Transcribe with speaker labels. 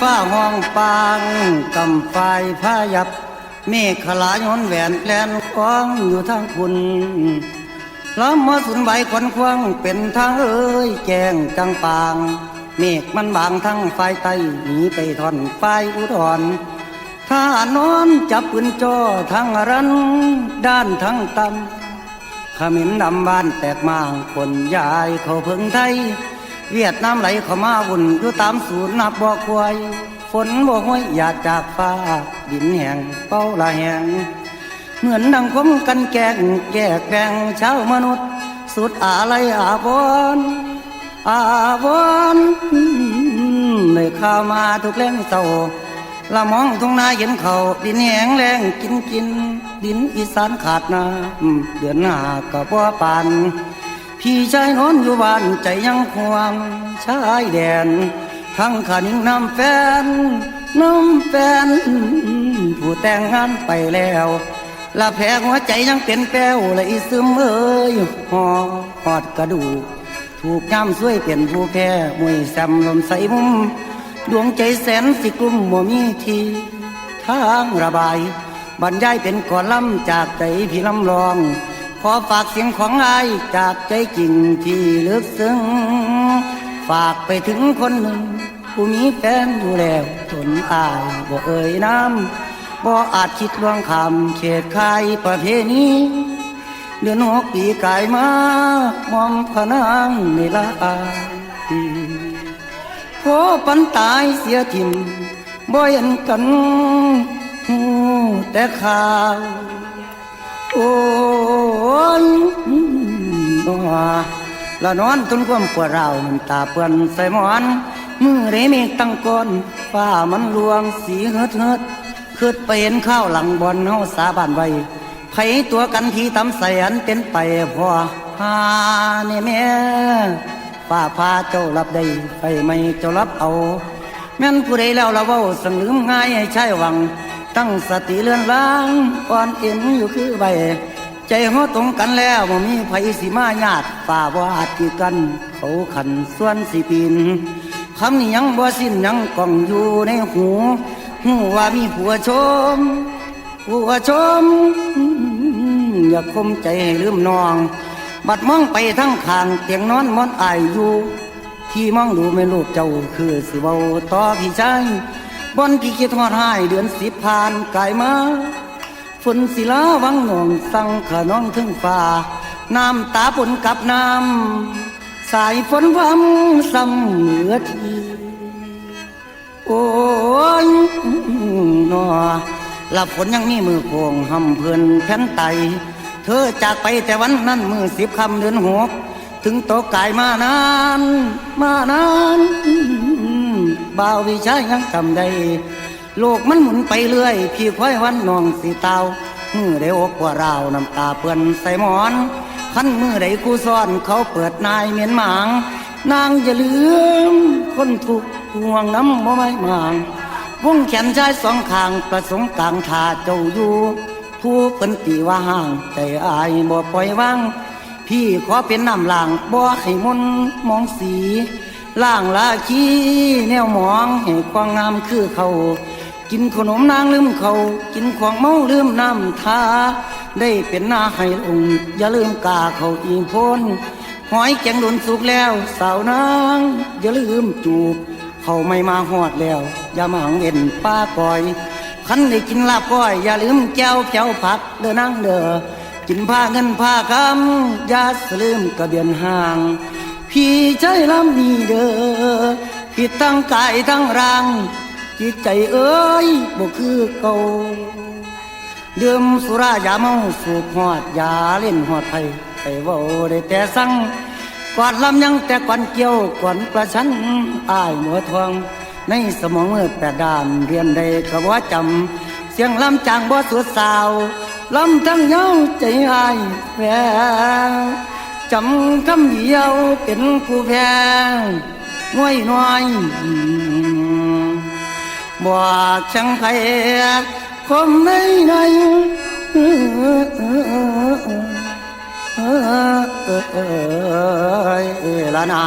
Speaker 1: ฟ้าห้องปางกำไฟพายับ เมฆขลายนแหวนแลนคว้างอยู่ทางคุณล้ำมาสุนใบควันควางเป็นทางเอ้ยแจ้งจังปาง เมฆมันบางทั้งไฟไตหนีไปทอนไฟอุดรถ้านอนจับปืนจ่อทั้งรันด้านทั้งตำขมิ้นดำบ้านแตกมางคนยายเขาเพิ่งไทย เวียดนามไหลเข้ามาวุ่นอยู่ตามศูนย์นับบ่อควายฝนบ่ห้อยอยากจากฟ้าดินแห้งเป้าละแห้งเหมือนดังคมกันแกงแยกแบ่งชาวมนุษย์ สุดอะไรอาบอนอาบอนในข้ามาทุกแรงเศร้าละมองทุ่งนาเห็นเขาดินแห้งแรงกินกิน ดินอีสานขาดน้ำเดือนหน้าก็บ่ปาน พี่ชายนอนอยู่บ้านใจยังห่วงชายแดน ทั้งขานิ่งน้ำแฟน น้ำแฟน ผู้แต่งงานไปแล้วละแผลหัวใจยังเป็นแป้วและอีซึมเอ้ยหอหอดกระดูกถูกย้ำช่วยเปลี่ยนผู้แพ้มวยแซมลมใสมุม ดวงใจแสนสิกลุ่มบ่มีทีทางระบาย บรรยายเป็นก่อล่ำจากใจพี่ลำลอง ขอฝากเสียงของอายจากใจจริงที่ลึกซึ้ง ฝากไปถึงคนหนึ่ง ผู้มีแฟนอยู่แล้วทนอายบ่เอ่ยน้ำบ่อาจคิดล่วงคำเขตคายประเพณีเดือนหกปีกายมามอมพนางในละอายโอปันตายเสียทิมบ่เห็นกันหูแต่ข่าว นัวละนอนทนความปวดร้าวน้ำตาเปื้อนใส่หมอน มือเรมฆตั้งก้อนฟ้ามันลวงสีเฮิดเฮิดคืดไปเห็นข้าวหลังบอลเฮาสาบานไว้ไผตัวกันที่ทำใส่อันเป็นไปพอหาเนี่ยแม่ป้าพาเจ้ารับได้ไฟไม่เจ้ารับเอา แม่นผู้ใดแล้วละเว้าสังลืมง่ายให้ใช่หวัง ตั้งสติเลื่อนล้างอ่อนเอ็นอยู่คือใบ ใจหัวตรงกันแล้วบ่มีไผสิมาญาติป่าบ่อาจกีกัน เขาขันส่วนสิปีนคำนี้ยังบ่สิ้นยังกล่องอยู่ในหูหูว่ามีผัวชมผัวชม อย่าคมใจให้ลืมนอง บัดมองไปทั้งข้างเตียงนอนมอนอายอยู่ที่มองดูไม่ลูกเจ้าคือสิเว้าต่อพี่ชาย บอนพี่คิดทอดหายเดือนสิบผ่านกายมาฝนศิลาวังหนองสั่งขน้องถึงฟ้าน้ำตาปนกับน้ำสายฝนพรำซ้ำเหลือทีโอ้ยนอหลับฝนยังมีมือโคงหำเพื่อนแผ่นไต เธอจากไปแต่วันนั้นมือสิบคำเดือนหกถึงโตกายมานาน มานาน บ่าววิชายังจำได้โลกมันหมุนไปเรื่อย พี่ค่อยวันนองสีเตามือได้อกว่าเราวน้ำตาเปื้อนใส่หมอนขั้นมือได้กูซ่อนเขาเปิดนายเมียนหมาง นางอย่าลืม คนถูกห่วงน้ำบ่ไม่มางวงแขนชายสองข้างประสงค์กลางทาเจ้าอยู่ผู้เปิ้นตีว่าห่างใจอายบ่ปล่อยว่าง พี่ขอเป็นน้ำล่างบ่ให้มนมองสี ล่างลาคีแนวหมองให้ความงามคือเขา กินขนมนางลืมเขา กินของเมาลืมน้ำทา ได้เป็นหน้าให้องค์อย่าลืมกาเขาอีพ้นหอยแกงโดนสุกแล้ว สาวนาง อย่าลืมจูบ เขาไม่มาหอดแล้ว อย่ามาหังเห็นป้าก่อยคันได้กินลาบก้อย อย่าลืมแก้วแก้วผักเด้อนางเด้อกินผ้าเงินผ้าคำอย่าลืมกระเบียนห่าง พี่ใจลำนี้เด้อผิดทั้งกายทั้งร่าง จิตใจเอ้ยบ่คือเก่าเดื่มสุรายาเมาสูบหอดยาเล่นหอดไทยไปเว้าได้แต่สั่งกอดลำยังแต่ก่อนเกี่ยวก่อนประชันอายหัวทอง ในสมองมืดแปดด้านเรียนได้ก็บ่จำเสียงลำจางบ่สุดสาวลำทั้งเย้าใจอายแพง จำคำเดียวเป็นผู้แพงน้อยน้อยบอกช่างไผคมในในละนา